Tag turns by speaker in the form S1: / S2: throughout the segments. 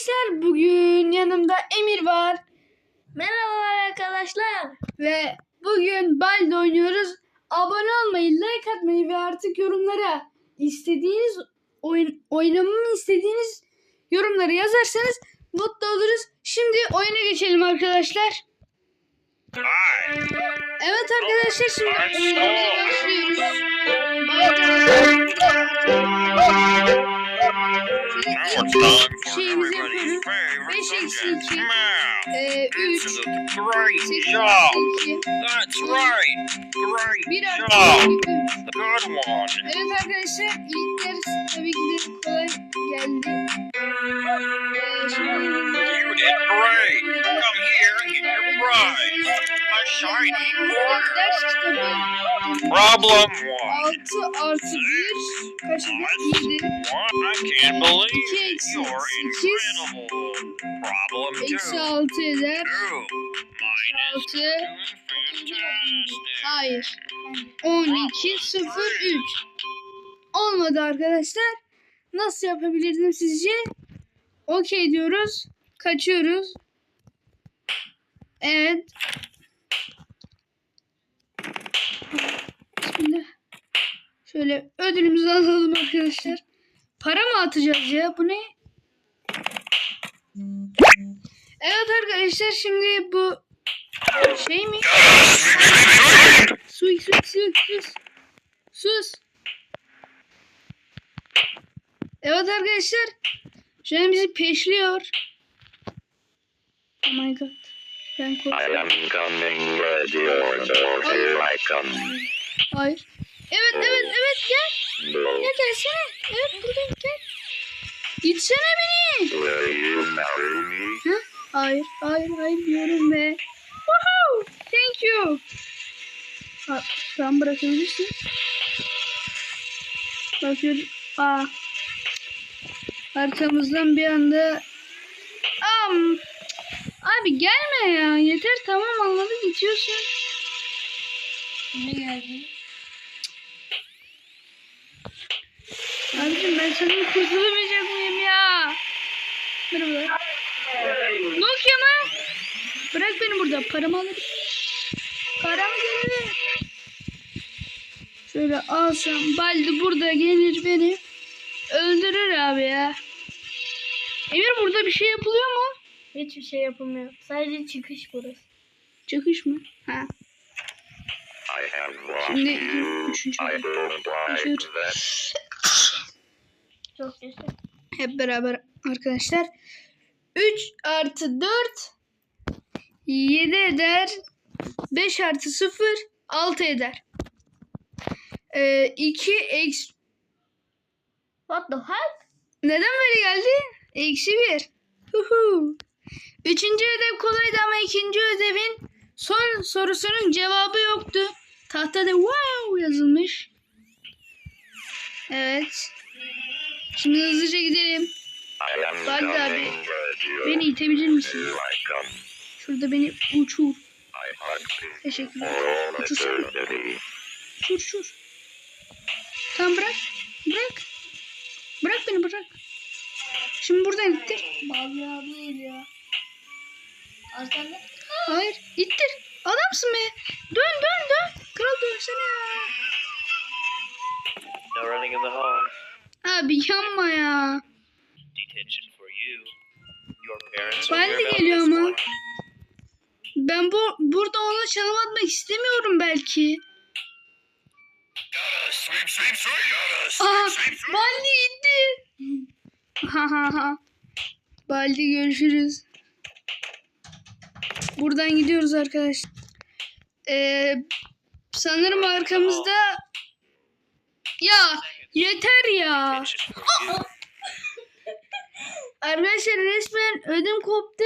S1: arkadaşlar bugün yanımda Emir var
S2: Merhabalar arkadaşlar.
S1: ve bugün Balde oynuyoruz. Abone olmayı, like atmayı ve artık yorumlara istediğiniz oyun oynamamı istediğiniz yorumları yazarsanız mutlu oluruz. Şimdi oyuna geçelim arkadaşlar. Evet arkadaşlar şimdi oyunumuza başlıyoruz. Şeyimizi yapıyoruz.
S3: favorite
S1: 5 eksi
S3: subject,
S1: 2,
S3: math.
S1: e, 3,
S3: This is a great
S1: 8
S3: job.
S1: eksi 2,
S3: That's right.
S1: 1
S3: Great
S1: artı
S3: job.
S1: 2, 3.
S3: Good one.
S1: Evet arkadaşlar ilk ders tabii ki de kolay geldi. Ee, şimdi
S3: You did great. Come here and get your prize. A shiny quarter.
S1: ders kitabı
S3: Problem one.
S1: 6 artı 1 kaç eder? 7.
S3: What? I can't believe it. You're incredible. Problem
S1: Eksi
S3: two.
S1: 6 eder.
S3: Two. Minus
S1: 6.
S3: two. Fantastic.
S1: Hayır. 12 0 3. Olmadı arkadaşlar. Nasıl yapabilirdim sizce? Okey diyoruz. Kaçıyoruz. Evet. Bismillah. Şöyle ödülümüzü alalım arkadaşlar. Para mı atacağız ya? Bu ne? Evet arkadaşlar şimdi bu şey mi? Sus sus sus sus. Sus. Evet arkadaşlar. Şu an bizi peşliyor. Oh my god. Ben
S4: I
S1: korkuyorum.
S4: am coming, ready or I come.
S1: Hayır. Evet evet evet gel. Ya gelsene. Evet buradayım gel. Gitsene beni. Hı? Hayır hayır hayır diyorum be. Woohoo! Thank you. Ha, an bırakabilirsin. Bakıyorum. Aa. Arkamızdan bir anda Am. Abi gelme ya. Yeter tamam anladık gidiyorsun.
S2: Ne geldi?
S1: Abicim ben senden kurtulamayacak mıyım ya? Merhabalar. Nokia mı? Bırak beni burada. Paramı alırım. Paramı geri ver. Şöyle alsam Baldi burada gelir beni öldürür abi ya. Emir burada bir şey yapılıyor mu?
S2: Hiçbir şey yapılmıyor. Sadece çıkış burası.
S1: Çıkış mı? Ha. Şimdi üçüncü.
S2: Çok güzel.
S1: Hep beraber arkadaşlar. 3 artı 4 7 eder. 5 artı 0 6 eder. Ee, 2 eksi...
S2: What the heck?
S1: Neden böyle geldi? Eksi 1. Huhu. Üçüncü ödev kolaydı ama ikinci ödevin son sorusunun cevabı yoktu. Tahtada wow yazılmış. Evet. Şimdi hızlıca gidelim.
S4: Coming,
S1: abi, Beni itebilir misin? Şurada beni uçur. Teşekkürler. Uçursana. Uçur uçur. Tamam bırak. Bırak. Bırak beni bırak. Şimdi buradan ittir.
S2: Bazı abi değil ya. Arkanda.
S1: Hayır. ittir. Adamsın be. Dön dön dön. Kral dönsene ya.
S5: No running in the hall.
S1: Abi yanma ya.
S5: Detention for you. Your parents
S1: Ben
S5: will
S1: de geliyor ama. Ben bu burada ona çalım atmak istemiyorum belki.
S3: Sweep, sweep, sweep.
S1: Ha ha ha. Baldi görüşürüz. Buradan gidiyoruz arkadaşlar. Ee, sanırım arkamızda ya yeter ya. Arkadaşlar resmen ödüm koptu.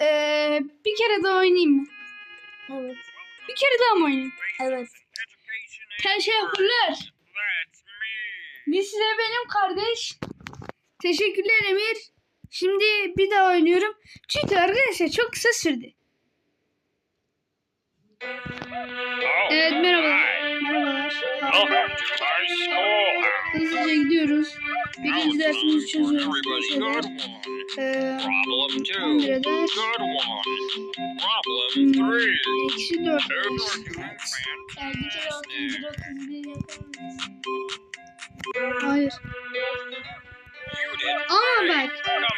S1: Ee, bir kere daha oynayayım mı?
S2: Evet.
S1: Bir kere daha mı oynayayım?
S2: Evet.
S1: Teşekkürler.
S3: Me.
S1: Misle benim kardeş. Teşekkürler Emir. Şimdi bir daha oynuyorum. Çünkü arkadaşlar çok kısa sürdü.
S3: Oh,
S1: Evet merhabalar. Merhabalar. Hızlıca gidiyoruz. Birinci dersimizi çözüyoruz. Şöyle. Ee,
S3: Problem two.
S1: 11'e ders.
S3: Good one. Problem
S1: Hmm,
S3: three.
S1: Eksi 4.
S3: You're doing
S2: Sergice
S3: fantastic.
S2: 31 yapar mısın?
S1: Hayır. Ama bak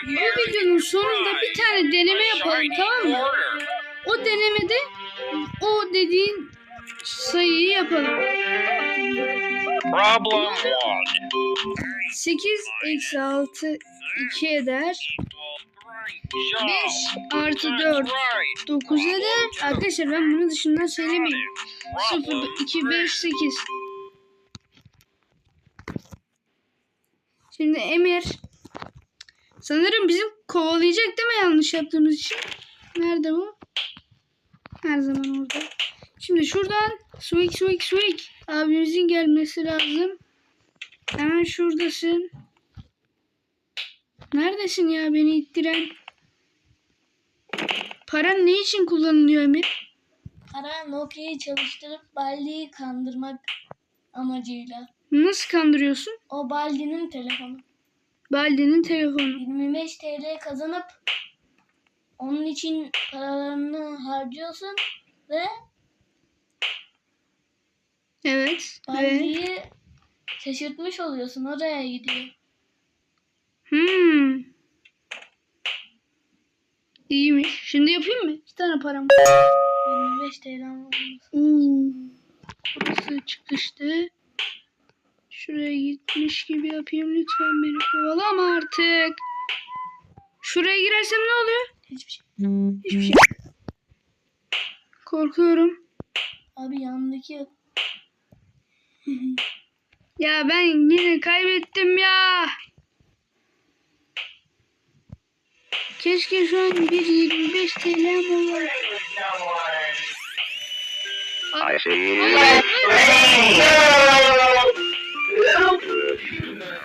S1: bu videonun sonunda bir tane deneme yapalım tamam mı? O denemede o dediğin sayıyı yapalım.
S3: Problem one.
S1: 8 eksi 6 2 eder.
S3: Great job.
S1: 5 artı
S3: That's
S1: 4
S3: right.
S1: 9 eder. Arkadaşlar ben bunu dışından söylemeyeyim. 0,
S3: Problem
S1: 2,
S3: three.
S1: 5, 8. Şimdi Emir sanırım bizim kovalayacak değil mi yanlış yaptığımız için? Nerede bu? Her zaman orada. Şimdi şuradan swing swing swing abimizin gelmesi lazım. Hemen şuradasın. Neredesin ya beni ittiren? Paran ne için kullanılıyor Emir?
S2: Para Nokia'yı çalıştırıp Baldi'yi kandırmak amacıyla.
S1: Nasıl kandırıyorsun?
S2: O Baldi'nin telefonu.
S1: Baldi'nin telefonu.
S2: 25 TL kazanıp onun için paralarını harcıyorsun ve
S1: Evet. Ve
S2: Baldi'yi şaşırtmış oluyorsun. Oraya gidiyor.
S1: hmm. İyiymiş. Şimdi yapayım mı? İki tane param.
S2: 25 TL olması.
S1: Oo. Burası çıkıştı. Şuraya gitmiş gibi yapayım. Lütfen beni kovalama artık. Şuraya girersem ne oluyor?
S2: Hiçbir şey.
S1: Hiçbir şey. Korkuyorum.
S2: Abi yanındaki
S1: Ya ben yine kaybettim ya. Keşke şu an bir 25 TL'm olur.
S4: I see you.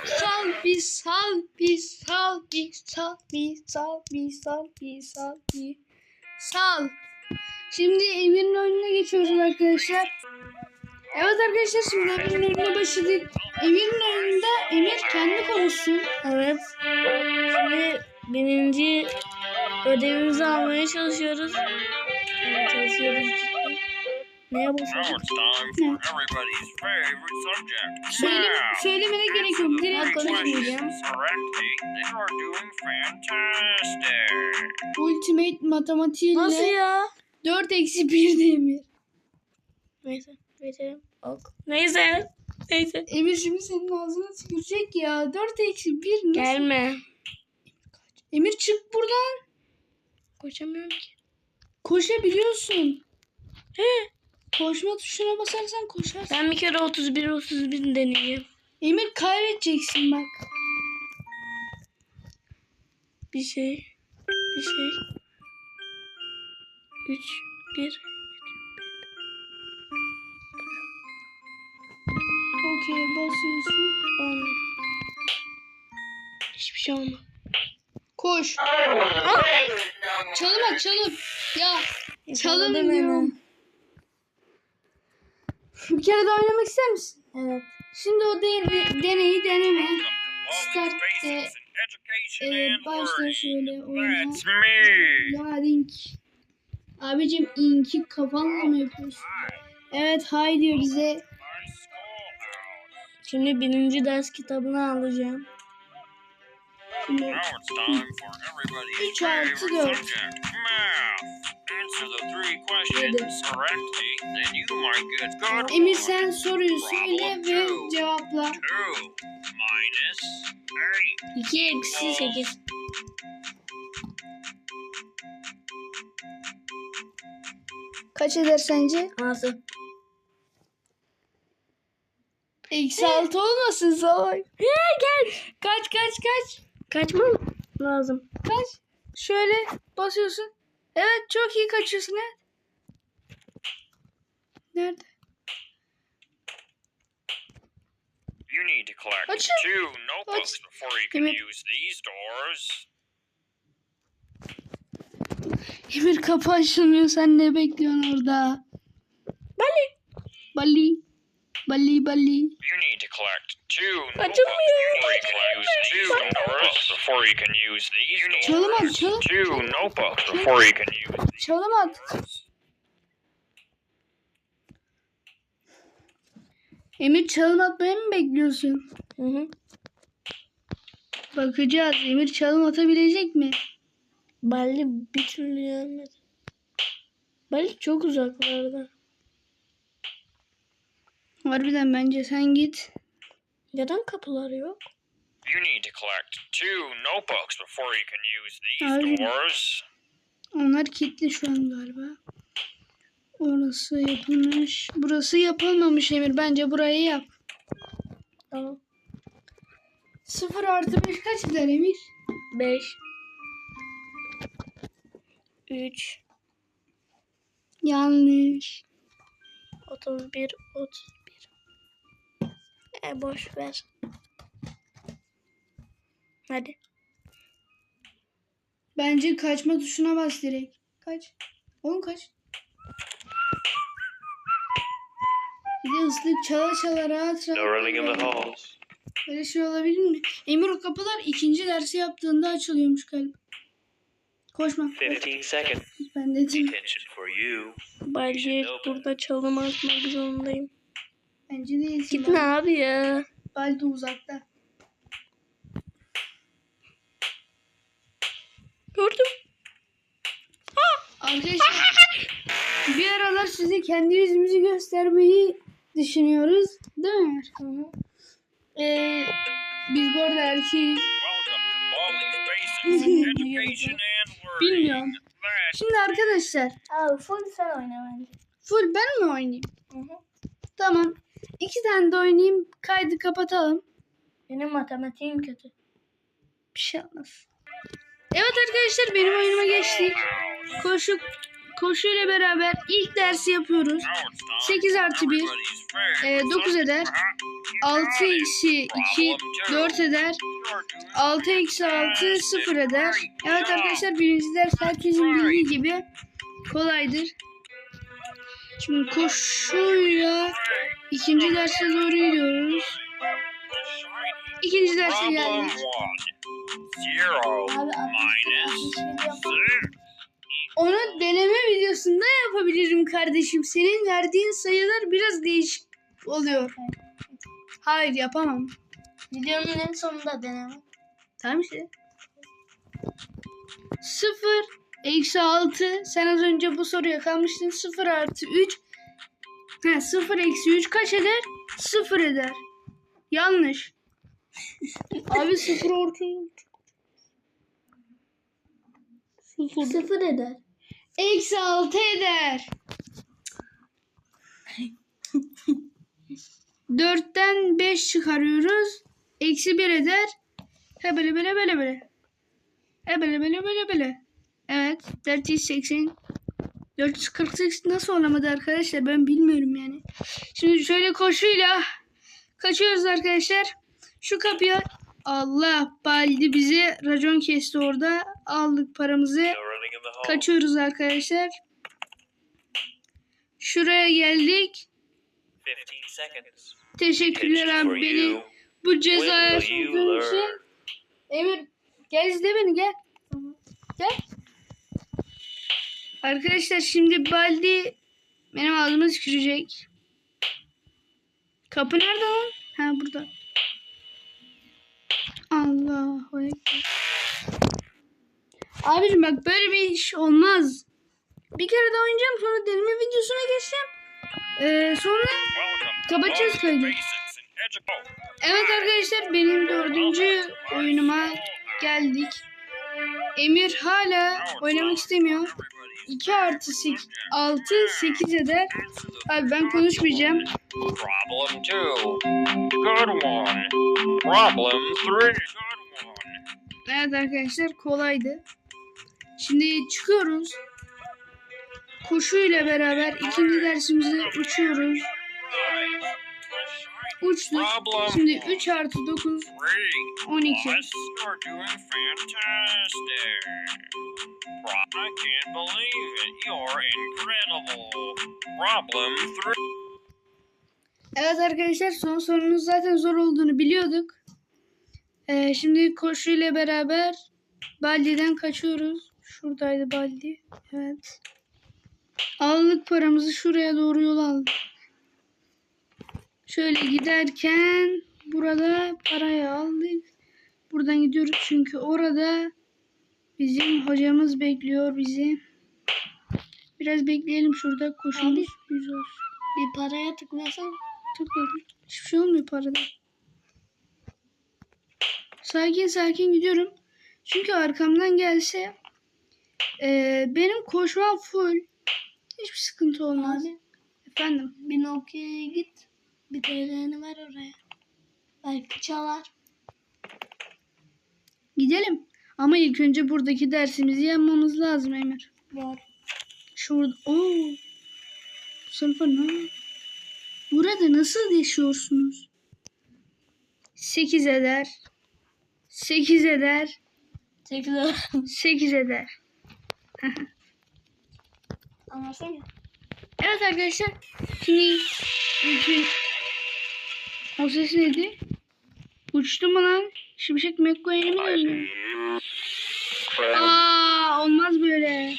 S1: Sal bir sal bir sal bir sal sal sal. Şimdi Emir'in önüne geçiyoruz arkadaşlar. Evet arkadaşlar şimdi Emir'in önüne başladık. Emir'in önünde Emir kendi konuşsun.
S2: Evet. Şimdi birinci ödevimizi almaya çalışıyoruz. Yani çalışıyoruz. Neye
S3: Now
S2: basıyoruz?
S3: it's time for everybody's favorite subject.
S1: Söyle, söylemene gerek yok. Direkt konuşmayacağım. Ultimate matematiğiyle
S2: Nasıl ya?
S1: 4 eksi 1 de Emir.
S2: Neyse. Geçelim. Ok. Neyse. Neyse.
S1: Emir şimdi senin ağzına tükürecek ya. 4 eksi 1 nasıl?
S2: Gelme.
S1: Emir çık buradan.
S2: Koşamıyorum ki.
S1: Koşabiliyorsun.
S2: He.
S1: Koşma tuşuna basarsan koşarsın.
S2: Ben bir kere 31 31 deneyeceğim.
S1: Emir kaybedeceksin bak.
S2: Bir şey. Bir şey. 3 1
S1: Okey basıyorsun.
S2: olmuyor. Hiçbir şey olmadı.
S1: Koş. Çalım at çalım. Ya çalım
S2: beni.
S1: diyorum. Bir kere daha oynamak ister misin?
S2: Evet.
S1: Şimdi o de- deneyi deneme. Start
S3: education
S1: e, başla şöyle oyna. Ya link. Abicim inki kafanla mı yapıyorsun? Evet hay diyor bize.
S2: Şimdi birinci ders kitabını alacağım.
S1: Şimdi
S3: Now it's time for everybody's
S1: Üç artı
S3: favorite
S1: dört.
S3: subject, math. Answer the three questions correctly, then you might get good
S1: Emir sen soruyu söyle ve cevapla.
S3: Two minus eight.
S2: 2 eksi 8.
S1: Kaç eder sence?
S2: Nasıl?
S1: Eksi altı olmasın salak. gel. Kaç kaç kaç.
S2: Kaçmam lazım.
S1: Kaç. Şöyle basıyorsun. Evet çok iyi kaçıyorsun evet. Nerede?
S3: You need to collect
S1: Açın.
S3: two notebooks
S1: Aç.
S3: before you can
S1: Evet.
S3: use these doors.
S1: Emir kapı açılmıyor sen ne bekliyorsun orada? Bali. Bali. Balli balli.
S3: You need to collect two notebooks
S2: Açılmıyor.
S3: before you can use two notebooks before you can use these. You need to
S1: Çalım at,
S3: collect
S1: çalım.
S3: two notebooks before you can use these.
S1: Çalım at. Emir çalım atmayı mı bekliyorsun?
S2: Hı hı.
S1: Bakacağız. Emir çalım atabilecek mi?
S2: Bali bir türlü gelmedi. Bali çok uzaklarda.
S1: Harbiden bence sen git.
S2: Neden kapılar yok?
S3: You need to collect two notebooks before you can use these
S1: Abi.
S3: doors.
S1: Onlar kilitli şu an galiba. Orası yapılmış. Burası yapılmamış Emir. Bence burayı yap.
S2: Tamam.
S1: 0 artı 5 kaç eder Emir?
S2: 5 3
S1: Yanlış.
S2: 31 31 E boş ver. Hadi.
S1: Bence kaçma tuşuna bas direkt. Kaç. Oğlum kaç. Bir de ıslık çala çala rahat rahat. Böyle şey olabilir mi? Emir o kapılar ikinci dersi yaptığında açılıyormuş galiba. Koşma.
S5: 15 seconds.
S1: Ben dedim.
S2: Bence burada çalım atmak zorundayım.
S1: Bence değilsin.
S2: Gitme abi ya.
S1: Baldo uzakta.
S2: Gördüm.
S1: Arkadaşlar bir aralar size kendi yüzümüzü göstermeyi düşünüyoruz. Değil mi? Ee, biz bu arada erkeğiz. Bilmiyorum. Şimdi arkadaşlar
S2: Abi full sen oyna bence.
S1: full ben mi oynayayım? Tamam. İki tane de oynayayım. Kaydı kapatalım.
S2: Benim matematiğim kötü.
S1: Bir şey olmaz. Evet arkadaşlar benim oyunuma geçtik. Koşu koşuyla beraber ilk dersi yapıyoruz.
S3: now it's time
S1: 8 artı 1
S3: Everybody's favorite
S1: e, 9 eder.
S3: subject.
S1: 6 eksi 2 4 eder. 6 eksi 6 0 eder. Evet arkadaşlar birinci ders herkesin bildiği gibi kolaydır. Şimdi koşuyla ikinci derse doğru gidiyoruz. İkinci derse geldik. Onu deneme videosunda yapabilirim kardeşim. Senin verdiğin sayılar biraz değişik oluyor. Hayır yapamam.
S2: Videonun en sonunda deneme.
S1: Tamam işte. 0 eksi 6. Sen az önce bu soruya kalmıştın. 0 artı 3. He 0 eksi 3 kaç eder? 0 eder. Yanlış. Abi 0 orta. 0.
S2: Sıfır eder.
S1: Eksi 6 eder. 4'ten 5 çıkarıyoruz. Eksi 1 eder. He böyle böyle böyle böyle. He böyle böyle böyle böyle. Evet. 480. 448 nasıl olamadı arkadaşlar ben bilmiyorum yani. Şimdi şöyle koşuyla kaçıyoruz arkadaşlar. Şu kapıya Allah baldi bize racon kesti orada. Aldık paramızı. Kaçıyoruz arkadaşlar. Şuraya geldik.
S5: 15 seconds.
S1: Teşekkürler abi beni bu cezaya soktuğun için. Emir gel izle beni gel. Gel. Arkadaşlar şimdi Baldi benim ağzıma tükürecek. Kapı nerede lan? Ha burada. Allahu Ekber. Abicim bak böyle bir iş olmaz. Bir kere daha oynayacağım sonra deneme videosuna geçeceğim. Ee, sonra Kapatacağız kaydı. Evet arkadaşlar benim dördüncü oyunuma geldik. Emir hala oynamak istemiyor. 2 artı 8, 6, 8 eder. Abi ben konuşmayacağım.
S3: Problem two. Good one. Problem three. Good one.
S1: Evet arkadaşlar kolaydı. Şimdi çıkıyoruz. Koşuyla beraber ikinci dersimize uçuyoruz. Uçtuk. Şimdi 3 artı 9,
S3: Three.
S1: 12.
S3: Plus, you're doing fantastic. Pro- I can't believe it. You're incredible. Problem three.
S1: Evet arkadaşlar son sorunun zaten zor olduğunu biliyorduk. Ee, şimdi koşuyla beraber Baldi'den kaçıyoruz. Şuradaydı Baldi. Evet. Aldık paramızı şuraya doğru yol aldık. Şöyle giderken burada parayı aldık. Buradan gidiyoruz çünkü orada bizim hocamız bekliyor bizi. Biraz bekleyelim şurada koşumuz yüz olsun.
S2: Bir paraya tıklasan
S1: Tıkladım. Hiçbir şey olmuyor parada. Sakin sakin gidiyorum. Çünkü arkamdan gelse eee, benim koşmam full. Hiçbir sıkıntı olmaz.
S2: abi
S1: Efendim.
S2: bir Nokia'ya git. Bir TL'ni ver oraya. Belki çalar.
S1: Gidelim. Ama ilk önce buradaki dersimizi yapmamız lazım Emir.
S2: Var.
S1: Şurada. Oo. Sınıfa ne? Burada nasıl yaşıyorsunuz? 8 eder. 8 eder.
S2: 8
S1: 8 eder.
S2: Anlarsana.
S1: Evet arkadaşlar. Şimdi bütün o ses neydi? Uçtu mu lan? Şimşek McQueen'i mi dönüyor? Aa, olmaz böyle.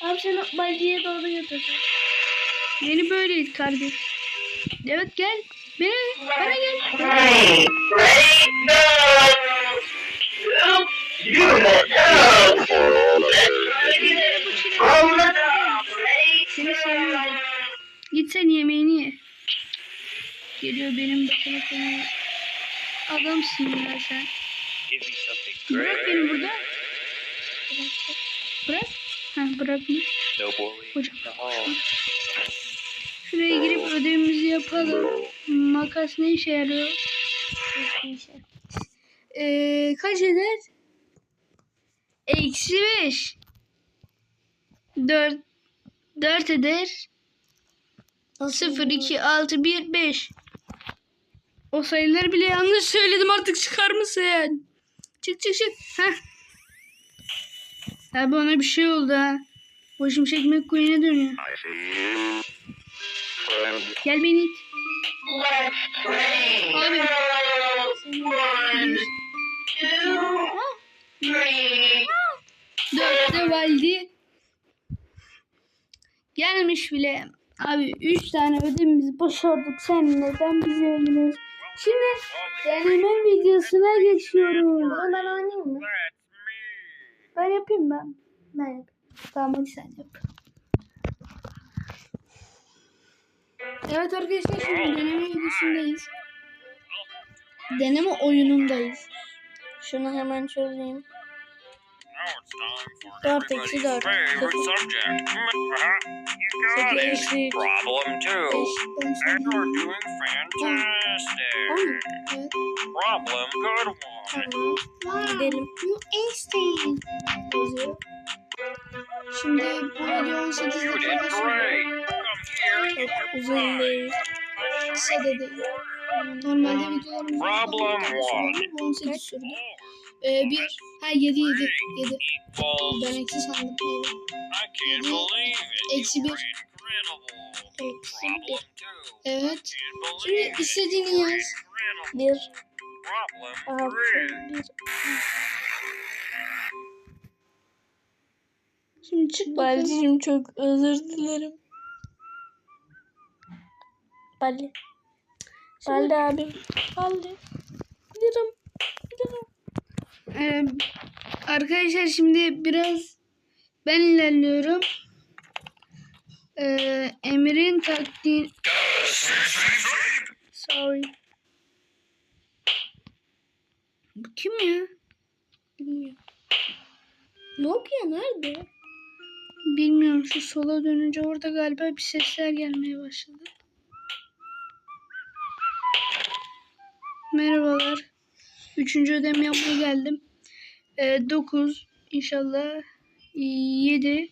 S2: Abi seni Baldi'ye doğru götüreceğim.
S1: Beni böyle kardeş. Evet gel. Beni, bana gel. Seni seviyorum. Git sen yemeğini ye. Geliyor benim başıma konuyor. Adamsın ya sen. Bırak beni burada. Bırak. Ha bırakmış. Hocam. Şuraya girip ödevimizi yapalım. Makas ne işe yarıyor? Ee, kaç eder? Eksi beş. Dört. Dört eder. Sıfır, iki, altı, bir, beş. O sayıları bile yanlış söyledim artık çıkar mısın? Çık çık çık. Heh. Abi ona bir şey oldu ha. O şimşek McQueen'e dönüyor. Gel beni it. Abi. Dörtte Valdi. Gelmiş bile. Abi üç tane ödevimizi başardık. Sen neden bizi öldürüyorsun? Şimdi deneme videosuna geçiyorum.
S2: Ben oynayayım mı?
S1: Ben yapayım ben.
S2: Ben yapayım.
S1: Tamam hadi sen yap. Evet arkadaşlar şimdi deneme videosundayız. Deneme oyunundayız.
S2: Şunu hemen çözeyim. Dört eksi dört.
S3: favorite
S2: Sekiz.
S3: subject. You got
S2: Sekiz
S3: it.
S2: eksi üç.
S3: Problem two. And
S2: sonra-
S3: you're doing fantastic. Problem good one.
S2: Gidelim.
S1: You Einstein. Şimdi bu video 18
S3: You
S1: dakika
S3: did
S1: sürüyor.
S3: great. Come here and get
S2: Çok uzun değil.
S1: Kısa da değil. Normalde videolarımız
S3: Problem one.
S1: 18 sürdü. Ee, bir, ha 7 7 7.
S3: Equals.
S1: Ben eksi sandım. Evet.
S3: I can't believe it.
S1: Eksi bir.
S2: Eksi bir.
S1: Evet. Şimdi istediğini yaz.
S2: Bir.
S3: Three.
S2: Bir.
S1: Şimdi çık bakalım.
S2: Baldi'cim çok özür dilerim. Baldi. Baldi abim. Baldi. Giderim. Giderim.
S1: Arkadaşlar şimdi biraz ben ilerliyorum. Ee, Emir'in taktiği... Sorry. Bu kim ya?
S2: Bilmiyorum. Nokia nerede?
S1: Bilmiyorum şu sola dönünce orada galiba bir sesler gelmeye başladı. Merhabalar. Üçüncü ödem yapmaya geldim. Ee, 9 inşallah 7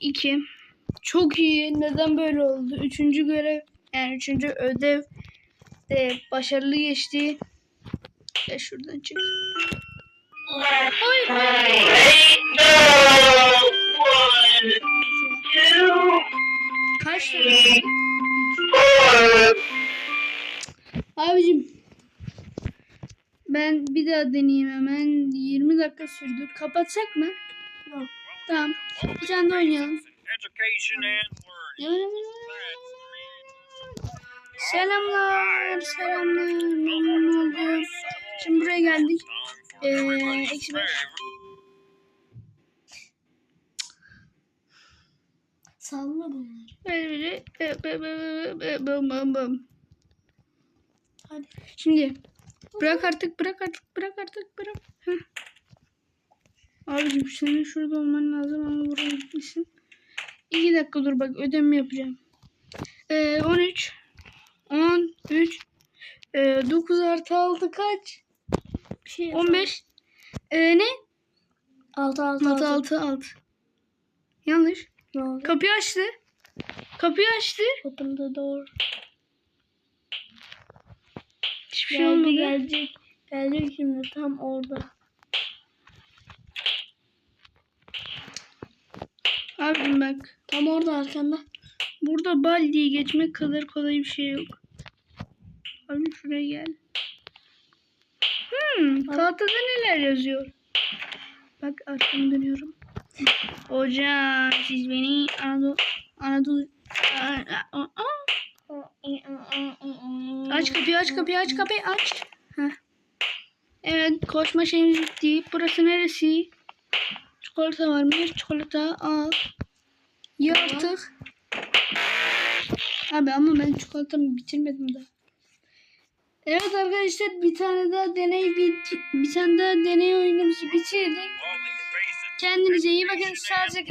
S1: 2 Çok iyi. Neden böyle oldu? Üçüncü görev yani üçüncü ödev de başarılı geçti. E şuradan çık. Hayır. Kaç lira? Abicim ben bir daha deneyeyim hemen. 20 dakika sürdü. Kapatsak mı?
S2: Yok.
S1: Tamam. Bir tane de oynayalım. Selamlar, selamlar. Memnun oldum. Şimdi buraya geldik. Ee, eksi beş.
S2: Salla bunları.
S1: Böyle böyle. Bı- bı- bı- bı- bım bım bım.
S2: Hadi.
S1: Şimdi bırak artık, bırak artık, bırak artık, bırak. Heh. Abicim senin şurada olman lazım ama buraya gitmişsin. İki dakika dur bak ödeme yapacağım. Ee, 13 13 ee, 9 artı 6 kaç?
S2: Bir şey
S1: 15 ee, ne?
S2: 6 6
S1: 6 6 6 Yanlış.
S2: Ne oldu?
S1: Kapıyı açtı. Kapıyı açtı.
S2: The door.
S1: Hiçbir şey olmadı.
S2: gelecek. Gelecek şimdi tam orada.
S1: Abim bak.
S2: Tam orada arkanda.
S1: Burada bal diye geçmek kadar kolay bir şey yok. Abi şuraya gel. Hmm, tahtada neler yazıyor? Bak arkamı dönüyorum. Hocam siz beni Anadolu... Anadolu... Aa. Aç kapıyı aç kapıyı aç kapıyı aç. Heh. Evet koşma şeyimiz bitti. Burası neresi? Çikolata var mı? Çikolata al. Ye artık. Abi ama ben çikolatamı bitirmedim daha. Evet arkadaşlar bir tane daha deney bir, bir tane daha deney oyunumuzu bitirdik. Kendinize iyi bakın. Sadece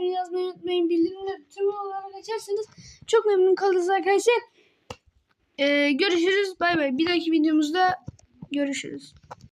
S3: me.
S1: yazmayı unutmayın. Bildirimleri tüm olarak açarsanız çok memnun kalırız arkadaşlar. Ee, görüşürüz. Bay bay. Bir dahaki videomuzda görüşürüz.